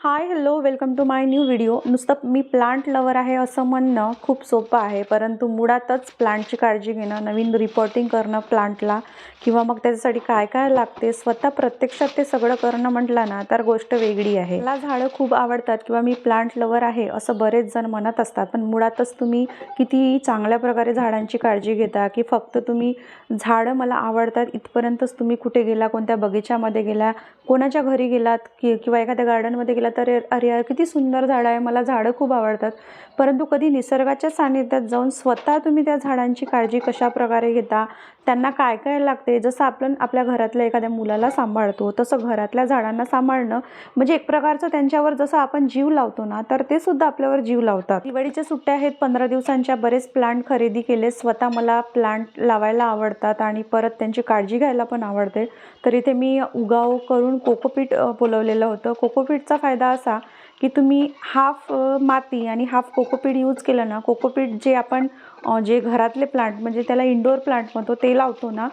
Hi hello welcome to my new video नुसतं मी plant lover आहे असं म्हणणं खूप सोपं आहे परंतु मुळातच प्लांटची काळजी घेणं नवीन रिपोर्टिंग करणं प्लांटला किंवा मग त्याच्यासाठी काय काय लागते स्वतः प्रत्यक्षात ते सगळं करणं म्हटलं ना तर गोष्ट वेगळी आहे. मला झाडं खूप आवडतात किंवा मी प्लांट लवर आहे असं बरेच जण म्हणत असतात पण मुळातच तुम्ही किती चांगल्या प्रकारे झाडांची काळजी घेता की फक्त तुम्ही झाडं मला आवडतात इथपर्यंतच तुम्ही कुठे गेला कोणत्या बगीच्यामध्ये गेला कोणाच्या घरी गेलात की किंवा एखाद्या गार्डनमध्ये म्हटलं तर अरे यार किती सुंदर झाडं आहे मला झाडं खूप आवडतात. परंतु कधी निसर्गाच्या सानिध्यात जाऊन स्वतः तुम्ही त्या झाडांची काळजी कशा प्रकारे घेता? त्यांना काय काय लागते? जसं आपण आपल्या घरातल्या एखाद्या मुलाला सांभाळतो तसं घरातल्या झाडांना सांभाळणं म्हणजे एक प्रकारचं त्यांच्यावर जसं आपण जीव लावतो ना तर ते सुद्धा आपल्यावर जीव लावतात. दिवाळीच्या सुट्ट्या आहेत पंधरा दिवसांच्या बरेच प्लांट खरेदी केले. स्वतः मला प्लांट लावायला आवडतात आणि परत त्यांची काळजी घ्यायला पण आवडते. तर इथे मी उगाव करून कोकोपीट बोलवलेलं होतं. कोकोपीटचा फायदा असा की तुम्ही हाफ माती आणि हाफ कोकोपीट यूज केलं ना कोकोपीट जे आपण जे घरातले प्लांट म्हणजे त्याला इंडोर प्लांट म्हणतो ते लावतो ना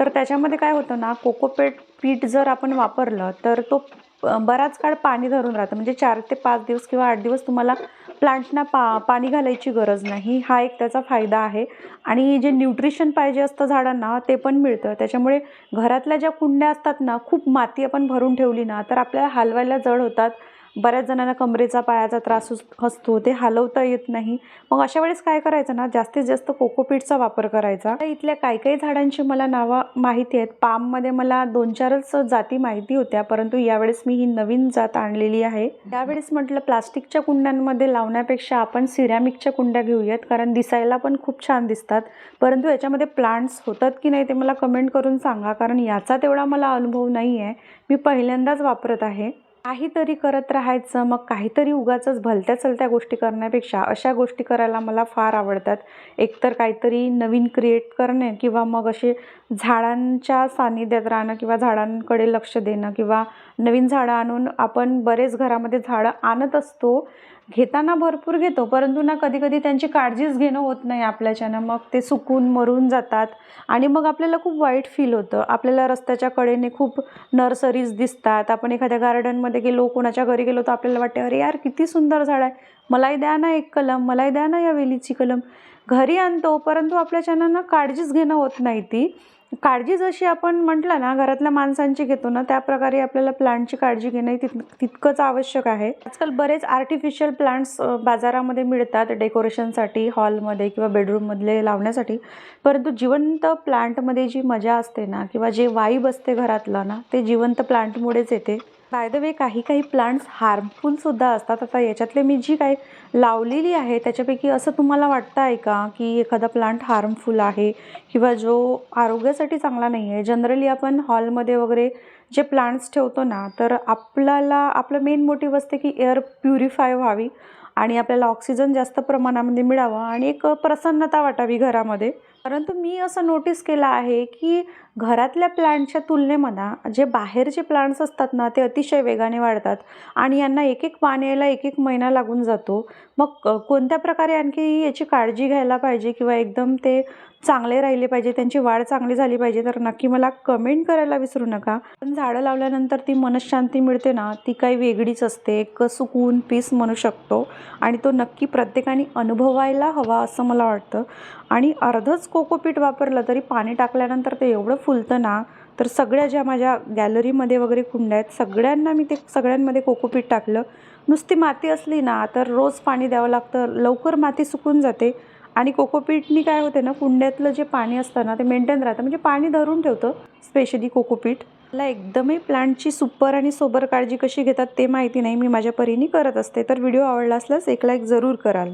तर त्याच्यामध्ये काय होतं ना कोकोपीट पीठ जर आपण वापरलं तर तो बराच काळ पाणी धरून राहतं. म्हणजे चार ते पाच दिवस किंवा आठ दिवस तुम्हाला प्लांटना पा पाणी घालायची गरज नाही. हा एक त्याचा फायदा आहे. आणि जे न्यूट्रिशन पाहिजे असतं झाडांना ते पण मिळतं. त्याच्यामुळे घरातल्या ज्या कुंड्या असतात ना खूप माती आपण भरून ठेवली ना तर आपल्याला हलवायला जड होतात. बऱ्याच जणांना कमरेचा पायाचा त्रास असतो ते हलवता येत नाही. मग अशा वेळेस काय करायचं ना जास्तीत जास्त कोकोपीटचा वापर करायचा. तर इथल्या काही काही झाडांची मला नावं माहिती आहेत. पाममध्ये मला दोन चारच जाती माहिती होत्या परंतु यावेळेस मी ही नवीन जात आणलेली आहे. त्यावेळेस म्हटलं प्लास्टिकच्या कुंड्यांमध्ये लावण्यापेक्षा आपण सिरॅमिकच्या कुंड्या घेऊयात कारण दिसायला पण खूप छान दिसतात. परंतु याच्यामध्ये प्लांट्स होतात की नाही ते मला कमेंट करून सांगा कारण याचा तेवढा मला अनुभव नाही आहे मी पहिल्यांदाच वापरत आहे. काहीतरी करत राहायचं मग काहीतरी उगाचंच भलत्या चलत्या गोष्टी करण्यापेक्षा अशा गोष्टी करायला मला फार आवडतात. एकतर काहीतरी नवीन क्रिएट करणे किंवा मग असे झाडांच्या सानिध्यात राहणं किंवा झाडांकडे लक्ष देणं किंवा नवीन झाडं आणून आपण बरेच घरामध्ये झाडं आणत असतो घेताना भरपूर घेतो परंतु ना कधी कधी त्यांची काळजीच घेणं होत नाही आपल्याच्यानं. मग ते सुकून मरून जातात आणि मग आपल्याला खूप वाईट फील होतं. आपल्याला रस्त्याच्या कडेने खूप नर्सरीज दिसतात. आपण एखाद्या गार्डनमध्ये गेलो कोणाच्या घरी गेलो तर आपल्याला वाटते अरे यार किती सुंदर झाड आहे. मलाही द्या ना एक कलम मलाही द्या ना या वेलीची कलम. घरी आणतो परंतु आपल्याच्यानं ना काळजीच घेणं होत नाही ती. काळजी जशी आपण म्हटलं ना घरातल्या माणसांची घेतो ना त्या प्रकारे आपल्याला प्लांटची काळजी घेणं तित तितकंच आवश्यक आहे. आजकाल बरेच आर्टिफिशियल प्लांट्स बाजारामध्ये मिळतात डेकोरेशनसाठी हॉलमध्ये किंवा बेडरूममधले लावण्यासाठी. परंतु जिवंत प्लांटमध्ये जी मजा असते ना किंवा जे वाईब असते घरातलं ना ते जिवंत प्लांटमुळेच येते. बाय द वे काही काही प्लांट्स हार्मफुलसुद्धा असतात. आता याच्यातले मी जी काही लावलेली आहे त्याच्यापैकी असं तुम्हाला वाटतं आहे का की एखादा प्लांट हार्मफुल आहे? किंवा जो आरोग्यासाठी चांगला नाही आहे जनरली आपण हॉलमध्ये वगैरे जे प्लांट्स ठेवतो ना तर आपल्याला आपलं मेन मोटिव्ह असते की एअर प्युरिफाय व्हावी आणि आपल्याला ऑक्सिजन जास्त प्रमाणामध्ये मिळावं आणि एक प्रसन्नता वाटावी घरामध्ये. परंतु मी असं नोटीस केलं आहे की घरातल्या प्लांटच्या तुलनेमध्ये जे बाहेरचे प्लांट्स असतात ना ते अतिशय वेगाने वाढतात आणि यांना एक एक पान यायला एक एक महिना लागून जातो. मग कोणत्या प्रकारे आणखी याची काळजी घ्यायला पाहिजे किंवा एकदम ते चांगले राहिले पाहिजे त्यांची वाढ चांगली झाली पाहिजे तर नक्की मला कमेंट करायला विसरू नका. पण झाडं लावल्यानंतर ती मनशांती मिळते ना ती काही वेगळीच असते. एक सुकून पीस म्हणू शकतो. आणि तो नक्की प्रत्येकाने अनुभवायला हवा असं मला वाटतं. आणि अर्धच कोकोपीट वापरलं तरी पाणी टाकल्यानंतर ते एवढं फुलतं ना तर सगळ्या ज्या माझ्या गॅलरीमध्ये वगैरे कुंड्या आहेत सगळ्यांना मी ते सगळ्यांमध्ये कोकोपीट टाकलं. नुसती माती असली ना तर रोज पाणी द्यावं लागतं. लवकर माती सुकून जाते. आणि कोकोपीटनी काय होते ना कुंड्यातलं जे पाणी असतं ना ते मेंटेन राहतं. म्हणजे पाणी धरून ठेवतं स्पेशली कोकोपीट मला एकदमही प्लांटची सुपर आणि सोबर काळजी कशी घेतात ते माहिती नाही मी माझ्या परीने करत असते. तर व्हिडिओ आवडला असल्यास एक लाईक जरूर कराल.